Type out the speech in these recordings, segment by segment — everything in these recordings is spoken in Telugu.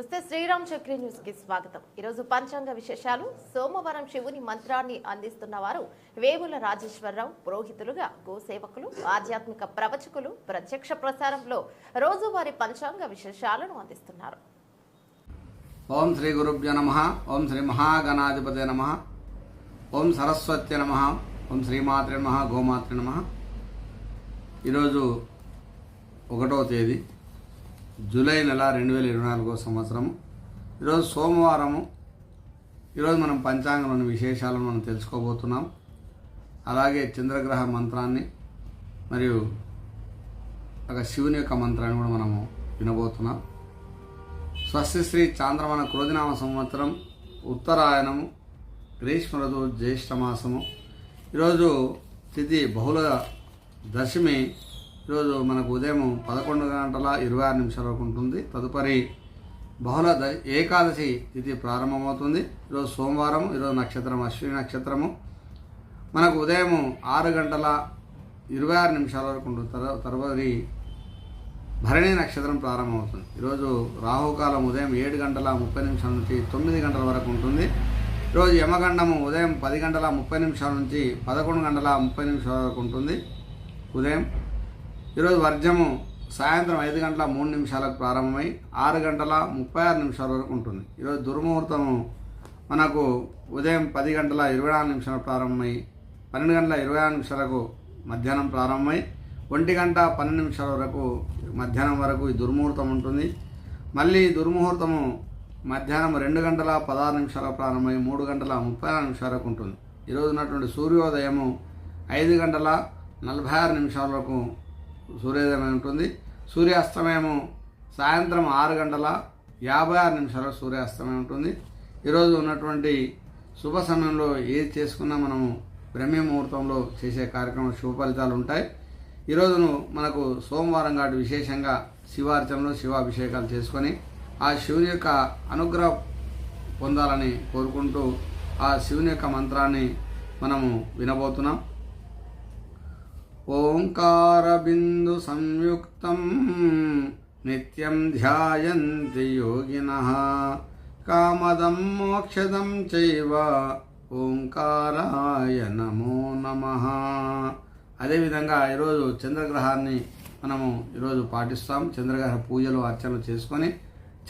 నమస్తే శ్రీరామ్ చక్రి న్యూస్కి స్వాగతం. ఈరోజు పంచాంగ విశేషాలు. సోమవారం శివుని మంత్రాన్ని అందిస్తున్న వారు వేముల రాజేశ్వరరావు పురోహితులుగా గోసేవకులు ఆధ్యాత్మిక ప్రవచకులు ప్రత్యక్ష ప్రసారంలో రోజువారీ పంచాంగ విశేషాలను అందిస్తున్నారు. ఓం శ్రీ గురుభ్యో నమ. ఓం శ్రీ మహాగణాధిపతి నమ. ఓం సరస్వత్య నమ. ఓం శ్రీమాత్రే నమ గోమాత్రి నమ. ఈరోజు ఒకటో తేదీ. జూలై నెల రెండు వేల ఇరవై నాలుగో సంవత్సరము ఈరోజు సోమవారము. ఈరోజు మనం పంచాంగంలోని విశేషాలను మనం తెలుసుకోబోతున్నాం. అలాగే చంద్రగ్రహ మంత్రాన్ని మరియు ఒక శివుని యొక్క మంత్రాన్ని కూడా మనము వినబోతున్నాం. స్వస్తి శ్రీ చాంద్రమణ క్రోధినామ సంవత్సరం ఉత్తరాయణము గ్రీష్మ ఋతువు జ్యేష్ఠమాసము ఈరోజు తిథి బహుళ దశమి ఈరోజు మనకు ఉదయం పదకొండు గంటల ఇరవై ఆరు నిమిషాల వరకు ఉంటుంది. తదుపరి బహుళ ద ఏకాదశి తిథి ప్రారంభమవుతుంది. ఈరోజు సోమవారం ఈరోజు నక్షత్రం అశ్విని నక్షత్రము. మనకు ఉదయం ఆరు గంటల ఇరవై ఆరు నిమిషాల వరకు ఉంటుంది తర తరువాతి భరణి నక్షత్రం ప్రారంభమవుతుంది. ఈరోజు రాహుకాలం ఉదయం ఏడు గంటల ముప్పై నిమిషాల నుంచి తొమ్మిది గంటల వరకు ఉంటుంది. ఈరోజు యమగండము ఉదయం పది గంటల ముప్పై నిమిషాల నుంచి పదకొండు గంటల ముప్పై నిమిషాల వరకు ఉంటుంది. ఉదయం ఈరోజు వర్జము సాయంత్రం ఐదు గంటల మూడు నిమిషాలకు ప్రారంభమై ఆరు గంటల ముప్పై ఆరు నిమిషాల వరకు ఉంటుంది. ఈరోజు దుర్ముహూర్తము మనకు ఉదయం పది గంటల ఇరవై నాలుగు నిమిషాలకు ప్రారంభమై పన్నెండు గంటల ఇరవై ఆరు నిమిషాలకు మధ్యాహ్నం ప్రారంభమై ఒంటి గంట పన్నెండు నిమిషాల వరకు మధ్యాహ్నం వరకు ఈ దుర్ముహూర్తం ఉంటుంది. మళ్ళీ దుర్ముహూర్తము మధ్యాహ్నం రెండు గంటల పదహారు నిమిషాలకు ప్రారంభమై మూడు గంటల ముప్పై ఆరు నిమిషాల వరకు ఉంటుంది. ఈరోజు ఉన్నటువంటి సూర్యోదయము ఐదు గంటల నలభై ఆరు నిమిషాల వరకు సూర్యోదయం ఉంటుంది. సూర్యాస్తమయము సాయంత్రం ఆరు గంటల యాభై ఆరు నిమిషాల సూర్యాస్తమయం ఉంటుంది. ఈరోజు ఉన్నటువంటి శుభ సమయంలో ఏది చేసుకున్నా మనము బ్రహ్మ ముహూర్తంలో చేసే కార్యక్రమం శుభ ఫలితాలు ఉంటాయి. ఈరోజును మనకు సోమవారం కాటు విశేషంగా శివార్చనలు శివాభిషేకాలు చేసుకొని ఆ శివుని యొక్క అనుగ్రహం పొందాలని కోరుకుంటూ ఆ శివుని యొక్క మంత్రాన్ని మనము వినబోతున్నాం. ఓంకారబిందు సంయుక్తం నిత్యం ధ్యాయంతి యోగిన. కామదం మోక్షదం చైవ ఓంకారాయ నమో నమ. అదేవిధంగా ఈరోజు చంద్రగ్రహాన్ని మనము ఈరోజు పాటిస్తాం. చంద్రగ్రహ పూజలు అర్చనలు చేసుకొని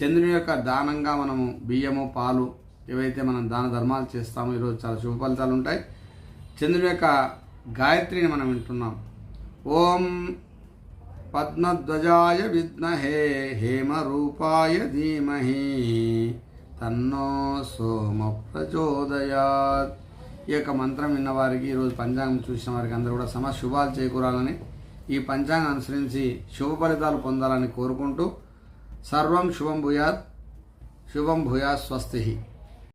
చంద్రుని యొక్క దానంగా మనము బియ్యము పాలు ఏవైతే మనం దాన ధర్మాలు చేస్తామో ఈరోజు చాలా శుభ ఫలితాలు ఉంటాయి. చంద్రుని యొక్క గాయత్రిని మనం వింటున్నాం. ఓం పద్మధ్వజాయ విద్మహే హేమరూపాయ ధీమహి తన్నో సోమ ప్రచోదయాత్. ఈ యొక్క మంత్రం విన్నవారికి ఈరోజు పంచాంగం చూసిన వారికి అందరూ కూడా సమ శుభాలు చేకూరాలని ఈ పంచాంగం అనుసరించి శుభ ఫలితాలు పొందాలని కోరుకుంటూ సర్వం శుభం భూయాత్ శుభం భూయాత్ స్వస్తి.